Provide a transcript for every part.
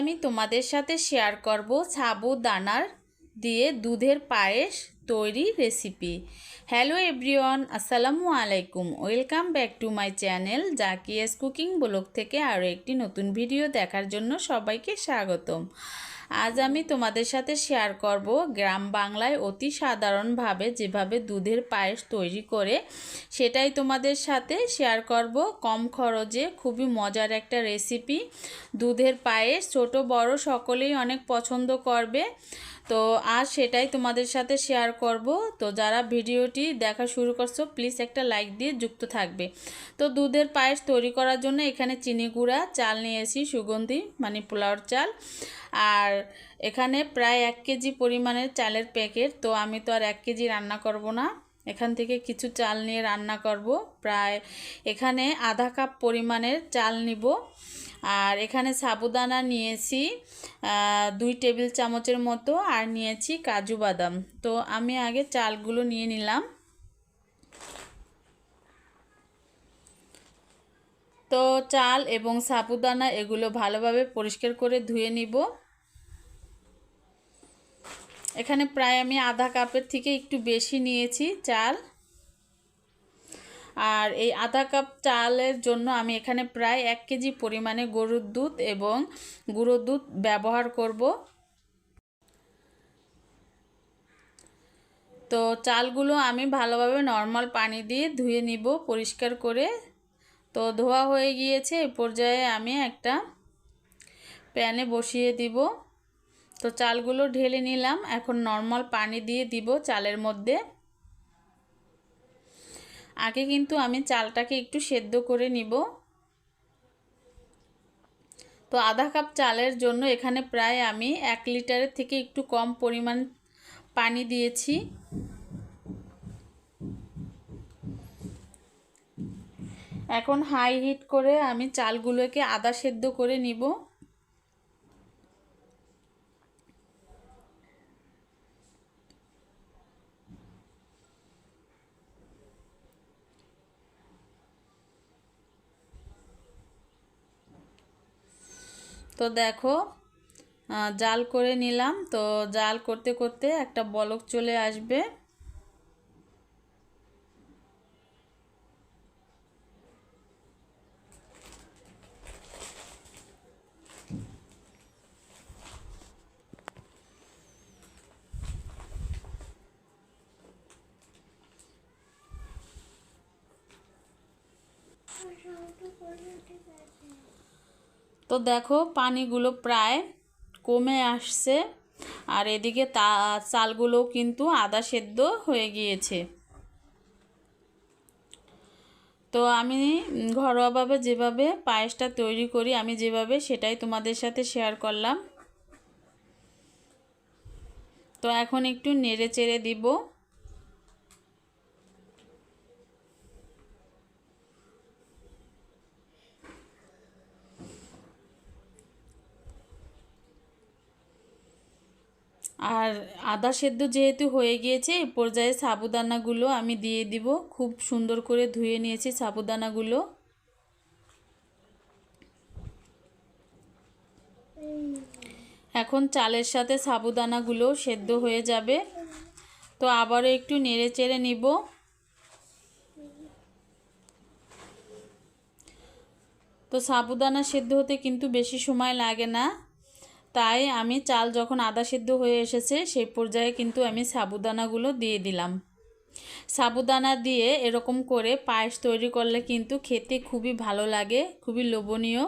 আমি তোমাদের সাথে শেয়ার করব সাবুদানার দিয়ে দুধের পায়েস তৈরি রেসিপি হ্যালো এভরিওয়ান আসসালামু আলাইকুম। Welcome back to my channel Zakia's cooking vlog থেকে আরও একটি নতুন ভিডিও দেখার জন্য সবাইকে স্বাগতম। আজ আমি তোমাদের সাথে শেয়ার করব গ্রাম বাংলায় অতি সাধারণভাবে যেভাবে দুধের পায়েস তৈরি করে, সেটাই তোমাদের সাথে শেয়ার করব। কম খরচে খুবই মজার একটা রেসিপি দুধের পায়েস ছোট বড় সকলেই অনেক পছন্দ করবে। তো আর সেটাই তোমাদের সাথে শেয়ার করব। তো যারা ভিডিওটি দেখা শুরু করছ প্লিজ একটা লাইক দিয়ে যুক্ত থাকবে। তো দুধের পায়েস তৈরি করার জন্য এখানে চিনি গুঁড়া, চাল নিয়েছি সুগন্ধি মানে পোলাওর চাল। আর এখানে প্রায় এক কেজি পরিমাণের চালের প্যাকেট, তো আমি তো আর এক কেজি রান্না করব না। এখান থেকে কিছু চাল নিয়ে রান্না করব। প্রায় এখানে আধা কাপ পরিমাণের চাল নিব। আর এখানে সাবুদানা নিয়েছি দুই টেবিল চামচের মতো, আর নিয়েছি কাজু বাদাম। তো আমি আগে চালগুলো নিয়ে নিলাম। তো চাল এবং সাবুদানা এগুলো ভালোভাবে পরিষ্কার করে ধুয়ে নিব। এখানে প্রায় আমি আধা কাপের থেকে একটু বেশি নিয়েছি চাল। আর এই আধা কাপ চালের জন্য আমি এখানে প্রায় এক কেজি পরিমাণে গরুর দুধ এবং গুঁড়ো দুধ ব্যবহার করব। তো চালগুলো আমি ভালোভাবে নর্মাল পানি দিয়ে ধুয়ে নিব পরিষ্কার করে। তো ধোয়া হয়ে গিয়েছে এই পর্যায়ে আমি একটা প্যানে বসিয়ে দিব। তো চালগুলো ঢেলে নিলাম, এখন নর্মাল পানি দিয়ে দিব চালের মধ্যে। আগে কিন্তু আমি চালটাকে একটু সেদ্ধ করে নিব। তো আধা কাপ চালের জন্য এখানে প্রায় আমি এক লিটারের থেকে একটু কম পরিমাণ পানি দিয়েছি। এখন হাই হিট করে আমি চালগুলোকে আদা সেদ্ধ করে নিব। তো দেখো জাল করে নিলাম। তো জাল করতে করতে একটা বলক চলে আসবে। তো দেখো পানিগুলো প্রায় কমে আসছে আর এদিকে তা চালগুলো কিন্তু আদা সেদ্ধ হয়ে গিয়েছে। তো আমি ঘরোয়াভাবে যেভাবে পায়েসটা তৈরি করি, আমি যেভাবে সেটাই তোমাদের সাথে শেয়ার করলাম। তো এখন একটু নেড়ে চেড়ে দিব। আর আদা সেদ্ধ যেহেতু হয়ে গিয়েছে এই পর্যায়ে সাবুদানাগুলো আমি দিয়ে দিব। খুব সুন্দর করে ধুয়ে নিয়েছি সাবুদানাগুলো। এখন চালের সাথে সাবুদানাগুলো সেদ্ধ হয়ে যাবে। তো আবারও একটু নেড়ে চেড়ে নিব। তো সাবুদানা সেদ্ধ হতে কিন্তু বেশি সময় লাগে না। তাই আমি চাল যখন আদা সিদ্ধ হয়ে এসেছে, সেই পর্যায়ে কিন্তু আমি সাবুদানাগুলো দিয়ে দিলাম। সাবুদানা দিয়ে এরকম করে পায়েস তৈরি করলে কিন্তু খেতে খুবই ভালো লাগে, খুবই লোভনীয়।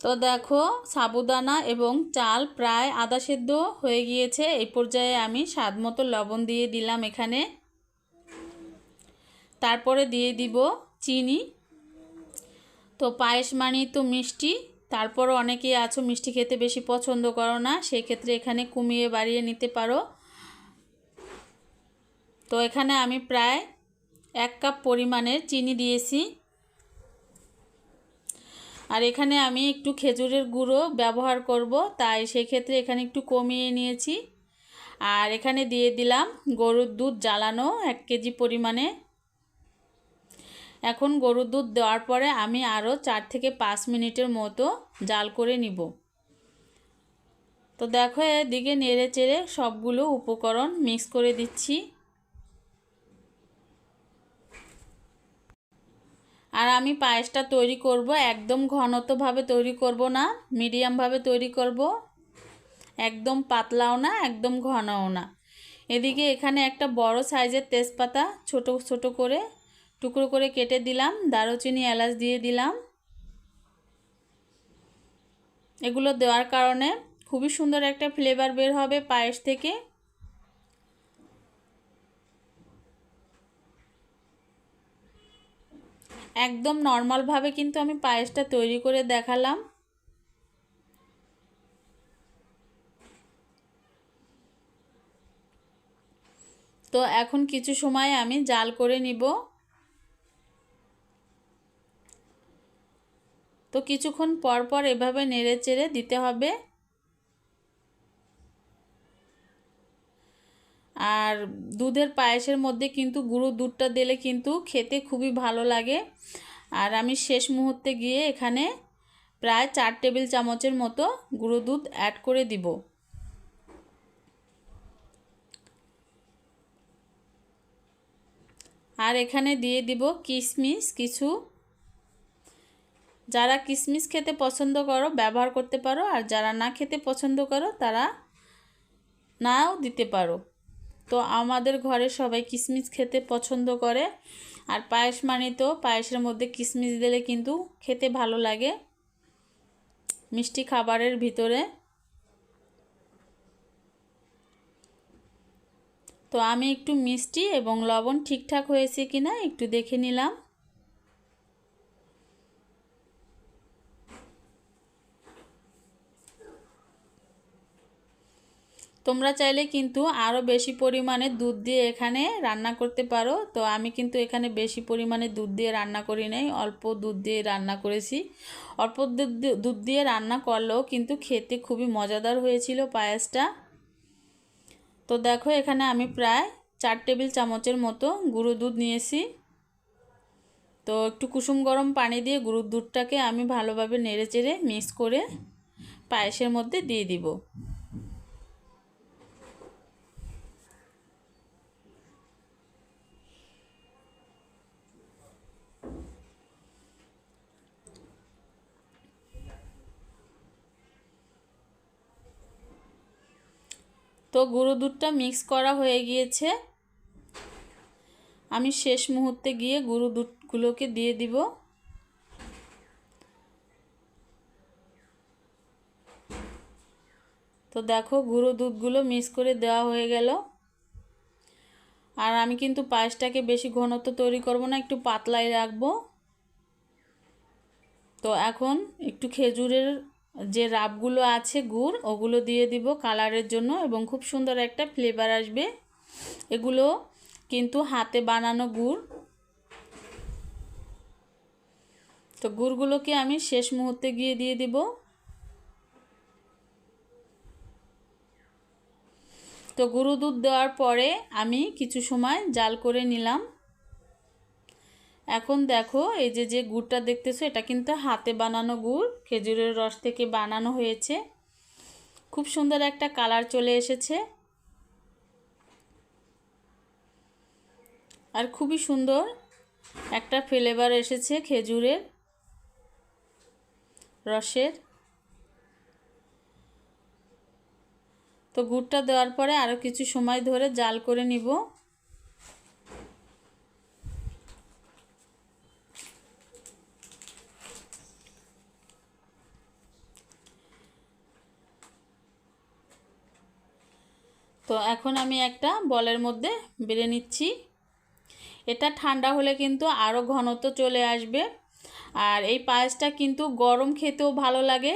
তো দেখো, সাবুদানা এবং চাল প্রায় আদা সেদ্ধ হয়ে গিয়েছে, এই পর্যায়ে আমি স্বাদ মতো লবণ দিয়ে দিলাম এখানে। তারপরে দিয়ে দিব চিনি। তো পায়েস মানি তো মিষ্টি তারপর অনেকেই আছো মিষ্টি খেতে বেশি পছন্দ করো না সেই ক্ষেত্রে এখানে কমিয়ে বাড়িয়ে নিতে পারো। তো এখানে আমি প্রায় এক কাপ পরিমাণের চিনি দিয়েছি। আর এখানে আমি একটু খেজুরের গুঁড়ো ব্যবহার করব, তাই সেক্ষেত্রে এখানে একটু কমিয়ে নিয়েছি। আর এখানে দিয়ে দিলাম গরুর দুধ জ্বালানো এক কেজি পরিমাণে। এখন গরুর দুধ দেওয়ার পরে আমি আরও চার থেকে পাঁচ মিনিটের মতো জাল করে নিব। তো দেখো, এদিকে নেড়ে চেড়ে সবগুলো উপকরণ মিক্স করে দিচ্ছি। আর আমি পায়েসটা তৈরি করব, একদম ঘনত্বভাবে তৈরি করব না, মিডিয়ামভাবে তৈরি করব। একদম পাতলাও না, একদম ঘনও না। এদিকে এখানে একটা বড় সাইজের তেজপাতা ছোট ছোট করে টুকরো করে কেটে দিলাম, দারুচিনি এলাচ দিয়ে দিলাম। এগুলো দেওয়ার কারণে খুবই সুন্দর একটা ফ্লেভার বের হবে পায়েস থেকে। একদম নর্মালভাবে কিন্তু আমি পায়েসটা তৈরি করে দেখালাম। তো এখন কিছু সময় আমি জাল করে নিব। তো কিছুক্ষণ পর পর এভাবে নেড়ে চেড়ে দিতে হবে। আর দুধের পায়েসের মধ্যে কিন্তু গুঁড়ো দুধটা দিলে কিন্তু খেতে খুবই ভালো লাগে। আর আমি শেষ মুহূর্তে গিয়ে এখানে প্রায় চার টেবিল চামচের মতো গুঁড়ো দুধ অ্যাড করে দিব। আর এখানে দিয়ে দিব কিশমিশ, কিছু যারা কিশমিশ খেতে পছন্দ করো, ব্যবহার করতে পারো, আর যারা না খেতে পছন্দ করো, তারা নাও দিতে পারো। তো আমাদের ঘরে সবাই কিশমিশ খেতে পছন্দ করে, আর পায়েস মানে তো পায়েসের মধ্যে কিশমিশ দিলে কিন্তু খেতে ভালো লাগে মিষ্টি খাবারের ভিতরে। তো আমি একটু মিষ্টি এবং লবণ ঠিকঠাক হয়েছে কিনা একটু দেখে নিলাম। তোমরা চাইলে কিন্তু আরও বেশি পরিমাণে দুধ দিয়ে এখানে রান্না করতে পারো। তো আমি কিন্তু এখানে বেশি পরিমাণে দুধ দিয়ে রান্না করি নাই, অল্প দুধ দিয়ে রান্না করেছি। অল্প দুধ দিয়ে রান্না করলেও কিন্তু খেতে খুবই মজাদার হয়েছিল পায়েসটা। তো দেখো এখানে আমি প্রায় চার টেবিল চামচের মতো গুঁড়ো দুধ নিয়েছি। তো একটু কুসুম গরম পানি দিয়ে গুঁড়োর দুধটাকে আমি ভালোভাবে নেড়ে চেড়ে মিক্স করে পায়েসের মধ্যে দিয়ে দিব। তো গুঁড়ো দুধটা মিক্স করা হয়ে গিয়েছে। আমি শেষ মুহূর্তে গিয়ে গুঁড়ো দুধগুলোকে দিয়ে দিব। তো দেখো গুঁড়ো দুধগুলো মিক্স করে দেওয়া হয়ে গেল। আর আমি কিন্তু পায়েসটাকে বেশি ঘনত্ব তৈরি করব না, একটু পাতলাই রাখব। তো এখন একটু খেজুরের যে রাবগুলো আছে গুড়, ওগুলো দিয়ে দিব কালারের জন্য এবং খুব সুন্দর একটা ফ্লেভার আসবে। এগুলো কিন্তু হাতে বানানো গুড়। তো গুড়গুলোকে আমি শেষ মুহূর্তে গিয়ে দিয়ে দিব। তো গুঁড়ো দুধ দেওয়ার পরে আমি কিছু সময় জাল করে নিলাম। এখন দেখো, এই যে যে গুড়টা দেখতেছো, এটা কিন্তু হাতে বানানো গুড়, খেজুরের রস থেকে বানানো হয়েছে। খুব সুন্দর একটা কালার চলে এসেছে। আর খুবই সুন্দর একটা ফ্লেভার এসেছে খেজুরের রসের। তো গুড়টা দেওয়ার পরে আরও কিছু সময় ধরে জাল করে নিব। তো এখন আমি একটা বলের মধ্যে বেড়ে নিচ্ছি। এটা ঠান্ডা হলে কিন্তু আরও ঘনত্ব চলে আসবে। আর এই পায়েসটা কিন্তু গরম খেতেও ভালো লাগে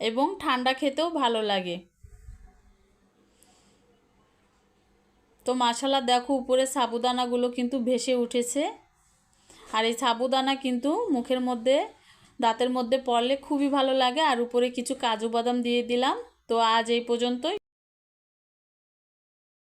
এবং ঠান্ডা খেতেও ভালো লাগে। তো মশালা দেখো উপরে সাবুদানাগুলো কিন্তু ভেসে উঠেছে। আর এই সাবুদানা কিন্তু মুখের মধ্যে, দাঁতের মধ্যে পড়লে খুবই ভালো লাগে। আর উপরে কিছু কাজু বাদাম দিয়ে দিলাম। তো আজ এই পর্যন্তই।